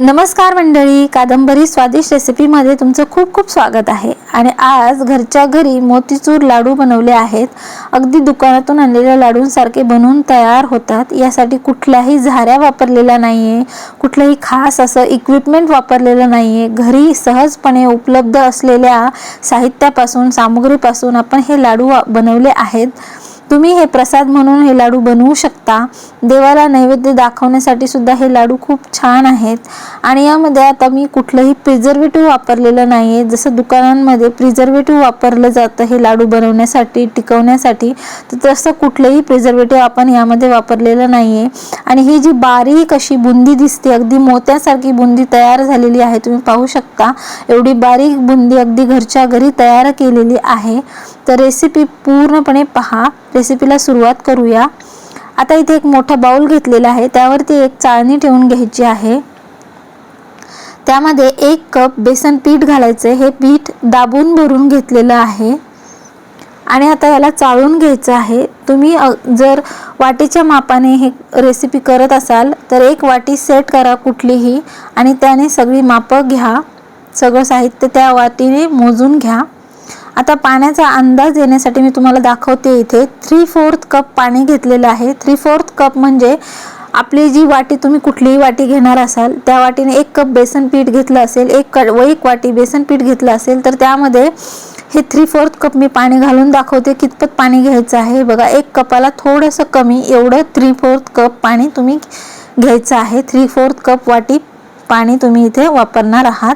नमस्कार मंडळी कादंबरी स्वादिष्ट रेसिपीमध्ये तुमचं खूप खूप स्वागत आहे. आणि आज घरच्या घरी मोतीचूर लाडू बनवले आहेत. अगदी दुकानातून आणलेल्या लाडूंसारखे बनवून तयार होतात. यासाठी कुठल्याही झाऱ्या वापरलेल्या नाही आहे कुठलंही खास असं इक्विपमेंट वापरलेलं नाही आहे घरी सहजपणे उपलब्ध असलेल्या साहित्यापासून सामुग्रीपासून आपण हे लाडू बनवले आहेत. तुम्ही हे प्रसाद म्हणून हे लाडू बनवू शकता. देवाला नैवेद्य दाखवण्यासाठी सुद्धा हे लाडू खूप छान आहेत. आणि यामध्ये आता मी कुठलंही प्रिझर्वेटिव्ह वापरलेलं नाही आहे जसं दुकानांमध्ये प्रिझर्वेटिव्ह वापरलं जातं हे लाडू बनवण्यासाठी टिकवण्यासाठी तर तसं कुठलंही प्रिझर्वेटिव्ह आपण यामध्ये वापरलेलं नाही आहे आणि ही जी बारीक अशी बुंदी दिसते अगदी मोत्यासारखी बुंदी तयार झालेली आहे तुम्ही पाहू शकता. एवढी बारीक बुंदी अगदी घरच्या घरी तयार केलेली आहे. तर रेसिपी पूर्णपणे पहा. रेसिपीला सुरुवात करूया. आता इथे एक मोठा बाउल घेतलेला आहे. त्यावरती एक चाळणी ठेवून घ्यायची आहे. त्यामध्ये एक कप बेसन पीठ घालायचं हे पीठ दाबून भरून घेतलेलं आहे. आणि आता याला चाळून घ्यायचं आहे. तुम्ही जर वाटीच्या मापाने हे रेसिपी करत असाल तर एक वाटी सेट करा कुठलीही आणि त्याने सगळी मापं घ्या. सगळं साहित्य त्या वाटीने मोजून घ्या. आता पाण्याचा अंदाज येण्यासाठी मी तुम्हाला दाखवते इथे. थ्री फोर्थ कप पाणी घेतलेलं आहे. थ्री फोर्थ कप म्हणजे आपली जी वाटी तुम्ही कुठलीही वाटी घेणार असाल त्या वाटीने एक कप बेसन पीठ घेतलं असेल एक क व एक वाटी बेसन पीठ घेतलं असेल तर त्यामध्ये हे थ्री फोर्थ कप मी पाणी घालून दाखवते कितपत पाणी घ्यायचं आहे. बघा एक कपाला थोडंसं कमी एवढं थ्री फोर्थ कप पाणी तुम्ही घ्यायचं आहे. थ्री फोर्थ कप वाटी पाणी तुम्ही इथे वापरणार आहात.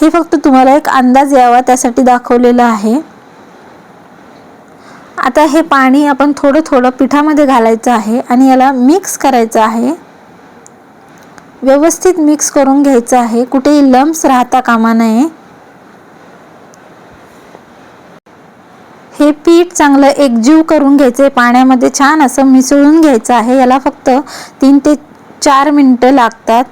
हे फक्त तुम्हाला एक अंदाज यावा त्यासाठी दाखवलेलं आहे. आता हे पाणी आपण थोडं थोडं पिठामध्ये घालायचं आहे आणि याला मिक्स करायचं आहे. व्यवस्थित मिक्स करून घ्यायचं आहे. कुठेही लम्स राहता कामा नये. हे पीठ चांगलं एकजीव करून घ्यायचं पाण्यामध्ये छान असं मिसळून घ्यायचं आहे. याला फक्त तीन ते चार मिनटं लागतात.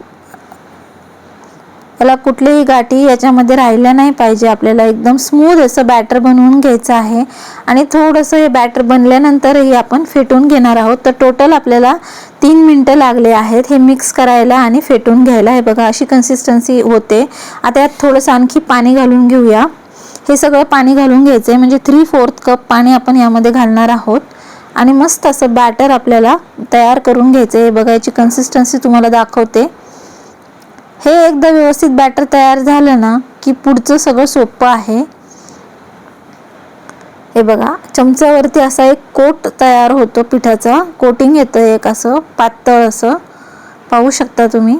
याला कुठलीही गाठी याच्यामध्ये राहिल्या नाही पाहिजे. आपल्याला एकदम स्मूथ असं बॅटर बनवून घ्यायचं आहे. आणि थोडंसं हे बॅटर बनल्यानंतरही आपण फेटून घेणार आहोत. तर टोटल आपल्याला तीन मिनटं लागले आहेत हे मिक्स करायला आणि फेटून घ्यायला. हे बघा अशी कन्सिस्टन्सी होते. आता यात थोडंसं आणखी पाणी घालून घेऊया. हे सगळं पाणी घालून घ्यायचं आहे म्हणजे थ्री फोर्थ कप पाणी आपण यामध्ये घालणार आहोत. आणि मस्त असं बॅटर आपल्याला तयार करून घ्यायचं आहे बघा याची कन्सिस्टन्सी तुम्हाला दाखवते. हे एकदा व्यवस्थित बॅटर तयार झालं ना की पुढचं सगळं सोपं आहे. हे बघा चमच्यावरती असा एक कोट तयार होतो पिठाचा. कोटिंग येतं एक असं पातळ असं. पाहू शकता तुम्ही.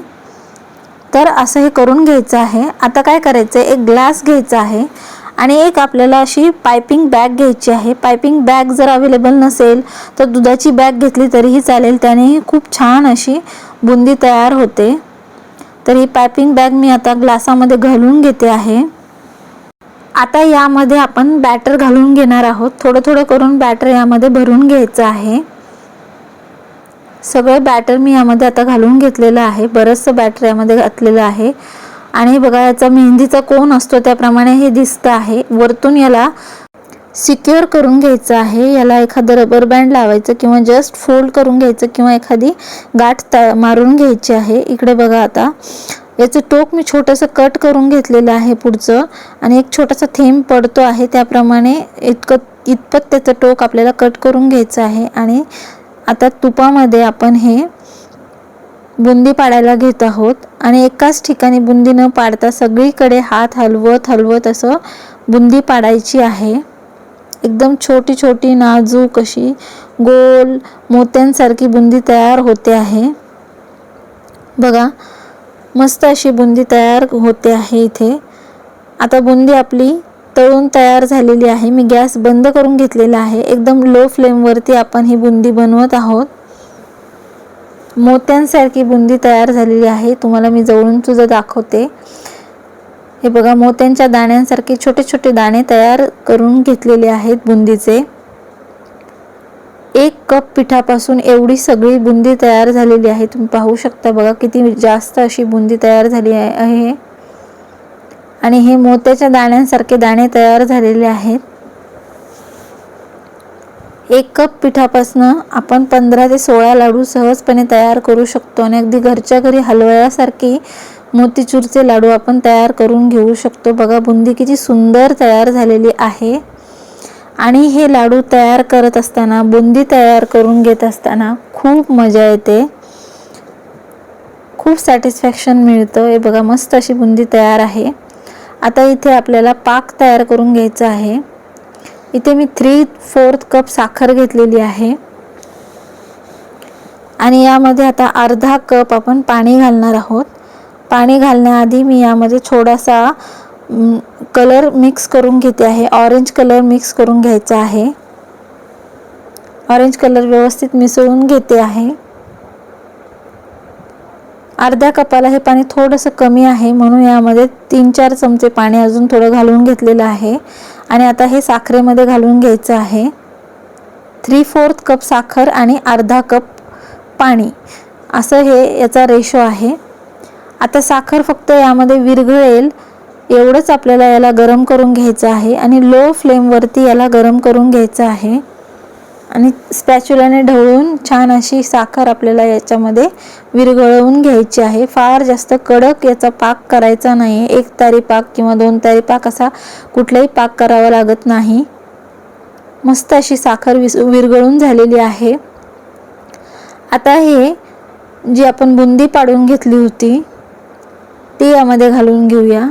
तर असं हे करून घ्यायचं आहे. आता काय करायचं आहे एक ग्लास घ्यायचा आहे. आणि एक आपल्याला अशी पायपिंग बॅग घ्यायची आहे. पायपिंग बॅग जर अवेलेबल नसेल तर दुधाची बॅग घेतली तरीही चालेल. त्यानेही खूप छान अशी बुंदी तयार होते. तर ही पायपिंग बॅग मी आता ग्लासामध्ये घालून घेते आहे. आता यामध्ये आपण बॅटर घालून घेणार आहोत. थोडं थोडं करून बॅटर यामध्ये भरून घ्यायचं आहे. सगळं बॅटर मी यामध्ये आता घालून घेतलेलं आहे. बरंचसं बॅटर यामध्ये घातलेलं आहे. आणि बघा याचा मेहंदीचा कोण असतो त्याप्रमाणे हे दिसतं आहे. वरतून याला सिक्युअर करून घ्यायचं आहे. याला एखादं रबर बँड लावायचं किंवा जस्ट फोल्ड करून घ्यायचं किंवा एखादी गाठ त मारून घ्यायची आहे. इकडे बघा आता. याचं टोक मी छोटंसं कट करून घेतलेलं आहे पुढचं. आणि एक छोटासा थेंब पडतो आहे. त्याप्रमाणे इतकं इतपत त्याचं टोक आपल्याला कट करून घ्यायचं आहे. आणि आता तुपामध्ये आपण हे बुंदी पाडायला घेत आहोत. आणि एकाच ठिकाणी बुंदी न पाडता सगळीकडे हात हलवत हलवत असं बुंदी पाडायची आहे. एकदम छोटी छोटी नाजूक अशी गोल मोत्यांसारखी बुंदी तयार होते आहे. बघा मस्त अशी बुंदी तयार होते आहे इथे. आता बुंदी आपली तळून तयार झालेली आहे. मी गॅस बंद करून घेतलेला आहे. एकदम लो फ्लेमवरती आपण ही बुंदी बनवत आहोत. मोत्यांसारखी बुंदी तयार झालेली आहे. तुम्हाला मी जवळून तुझं दाखवते. हे बघा मोत्यांच्या दाण्यांसारखे छोटे छोटे दाणे तयार करून घेतलेले आहेत बुंदीचे. एक कप पिठापासून एवढी सगळी बुंदी तयार झालेली आहे. तुम्ही पाहू शकता बघा किती जास्त अशी बुंदी तयार झाली आहे. आणि हे मोत्याच्या दाण्यांसारखे दाणे तयार झालेले आहेत. एक कप पिठापासनं आपण पंधरा ते सोळा लाडू सहजपणे तयार करू शकतो. आणि अगदी घरच्या घरी हलवण्यासारखी मोतीचूरचे लाडू आपण तयार करून घेऊ शकतो. बघा बुंदी किती सुंदर तयार झालेली आहे. आणि हे लाडू तयार करत असताना बुंदी तयार करून घेत असताना खूप मजा येते. खूप सॅटिस्फॅक्शन मिळतं. हे बघा मस्त अशी बुंदी तयार आहे. आता इथे आपल्याला पाक तयार करून घ्यायचा आहे. इथे मी थ्री फोर्थ कप साखर घेतलेली आहे. आणि यामध्ये आता अर्धा कप आपण पाणी घालणार आहोत. पाणी घालण्याआधी मी यामध्ये थोडासा कलर मिक्स करून घेते आहे. ऑरेंज कलर मिक्स करून घ्यायचा आहे. ऑरेंज कलर व्यवस्थित मिसळून घेते आहे. अर्ध्या कपाला हे पाणी थोडंसं कमी आहे म्हणून यामध्ये तीन चार चमचे पाणी अजून थोडं घालून घेतलेलं आहे. आणि आता हे साखरेमध्ये घालून घ्यायचं आहे. थ्री फोर्थ कप साखर आणि अर्धा कप पाणी. असं हे याचा रेशो आहे. आता साखर फक्त यामध्ये विरघळेल एवढंच आपल्याला याला गरम करून घ्यायचं आहे आणि लो फ्लेमवरती याला गरम करून घ्यायचं आहे. आणि स्पॅच्युलाने ढवळून छान अशी साखर आपल्याला याच्यामध्ये विरघळवून घ्यायची आहे. फार जास्त कडक याचा पाक करायचा नाही एक तारी पाक किंवा दोन तारी पाक असा कुठलाही पाक करावा लागत नाही. मस्त अशी साखर विस विरघळून झालेली आहे. आता हे जी आपण बुंदी पाडून घेतली होती ती यामध्ये घालून घेऊया.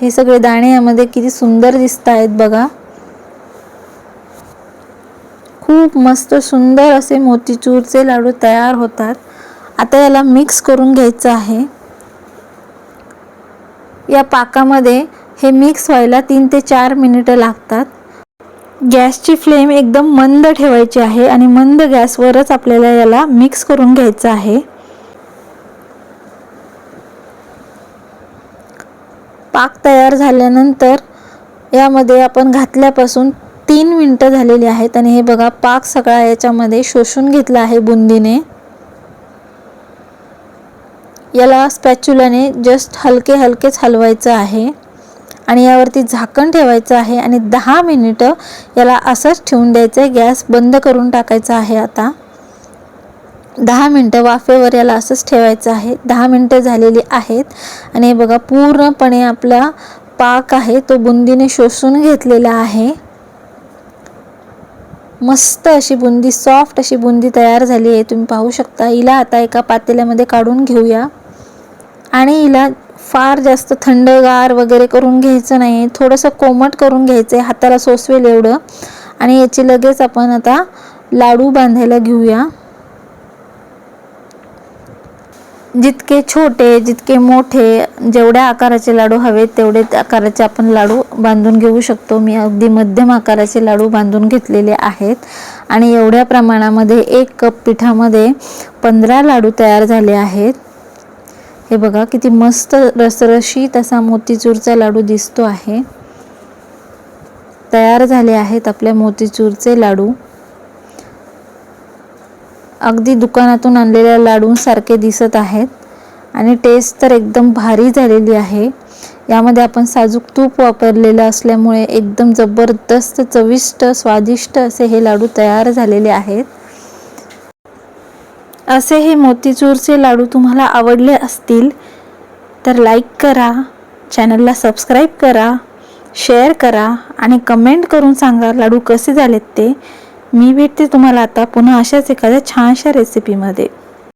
हे सगळे दाणे यामध्ये किती सुंदर दिसत आहेत बघा. खूप मस्त सुंदर असे मोतीचूरचे लाडू तयार होतात. आता याला मिक्स करून घ्यायचं आहे. या पाकामध्ये हे मिक्स व्हायला तीन ते चार मिनिटं लागतात. गॅसची फ्लेम एकदम मंद ठेवायची आहे आणि मंद गॅसवरच आपल्याला याला मिक्स करून घ्यायचं आहे. पाक तयार झाल्यानंतर यामध्ये आपण घातल्यापासून तीन मिनटं झालेली आहेत आणि हे बघा पाक सगळा याच्यामध्ये शोषून घेतला आहे बुंदीने. याला स्पॅच्युलाने जस्ट हलके हलकेच हलवायचं आहे आणि यावरती झाकण ठेवायचं आहे आणि दहा मिनिटं याला असंच ठेवून द्यायचं आहे गॅस बंद करून टाकायचा आहे आता. दहा मिनटं वाफेवर याला असंच ठेवायचं आहे. दहा मिनटं झालेली आहेत. आणि हे बघा पूर्णपणे आपला पाक आहे तो बुंदीने शोषून घेतलेला आहे. मस्त अशी बुंदी सॉफ्ट अशी बुंदी तयार झाली आहे. तुम्ही पाहू शकता हिला आता एका पातेल्यामध्ये काढून घेऊया. आणि हिला फार जास्त थंडगार वगैरे करून घ्यायचं नाही. थोडंसं कोमट करून घ्यायचं आहे हाताला सोसवेल एवढं. आणि याची लगेच आपण आता लाडू बांधायला घेऊया. जितके छोटे जितके मोठे जेवढ्या आकाराचे लाडू हवेत तेवढे आकाराचे आपण लाडू बांधून घेऊ शकतो. मी अगदी मध्यम आकाराचे लाडू बांधून घेतलेले आहेत. आणि एवढ्या प्रमाणामध्ये एक कप पिठामध्ये पंधरा लाडू तयार झाले आहेत. हे बघा किती मस्त रसरशीत असा मोतीचूरचा लाडू दिसतो आहे. तयार झाले आहेत आपल्या मोतीचूरचे लाडू. अगदी दुकानातून आणलेल्या लाडूंसारखे दिसत आहेत. आणि टेस्ट तर एकदम भारी झालेली आहे. यामध्ये आपण साजूक तूप वापरलेलं असल्यामुळे एकदम जबरदस्त चविष्ट स्वादिष्ट असे हे लाडू तयार झालेले आहेत. असे हे मोतीचूरचे लाडू तुम्हाला आवडले असतील तर लाईक करा चॅनलला सबस्क्राईब करा शेअर करा आणि कमेंट करून सांगा लाडू कसे झालेत ते. मी भेटते तुम्हाला आता पुन्हा अशाच एखाद्या छानशा रेसिपीमध्ये